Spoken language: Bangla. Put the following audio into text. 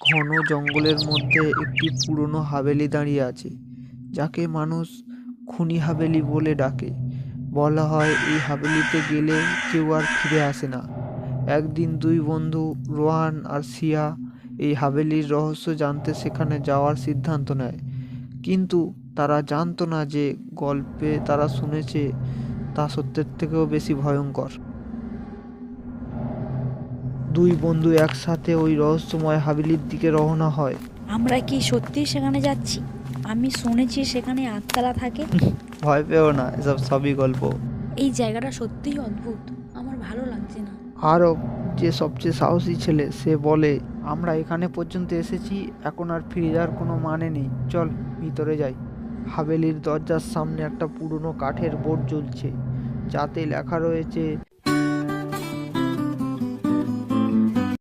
ঘন জঙ্গলের মধ্যে একটি পুরনো হাভেলি দাঁড়িয়ে আছে, যাকে মানুষ খুনি হাভেলি বলে ডাকে। বলা হয়, এই হাভেলিতে গেলে কেউ আর ফিরে আসে না। একদিন দুই বন্ধু, রোহান আর সিয়া, এই হাভেলির রহস্য জানতে সেখানে যাওয়ার সিদ্ধান্ত নেয়। কিন্তু তারা জানতো না যে গল্পে তারা শুনেছে, তা সত্যের থেকেও বেশি ভয়ঙ্কর। দুই বন্ধু একসাথে ওই রহস্যময় হাভেলির দিকে রওনা হয়। আমরা কি সত্যিই সেখানে যাচ্ছি? আমি শুনেছি সেখানে আত্মারা থাকে। ভয় পেও না এসব সবই গল্প। এই জায়গাটা সত্যিই অদ্ভুত। আমার ভালো লাগছে না। আরব যে সবচেয়ে সাহসী ছেলে সে বলে আমরা এখানে পর্যন্ত এসেছি এখন আর ফিরে যাওয়ার কোনো মানে নেই। চল ভিতরে যাই। হাভেলির দরজার সামনে একটা পুরনো কাঠের বোর্ড জ্বলছে যাতে লেখা রয়েছে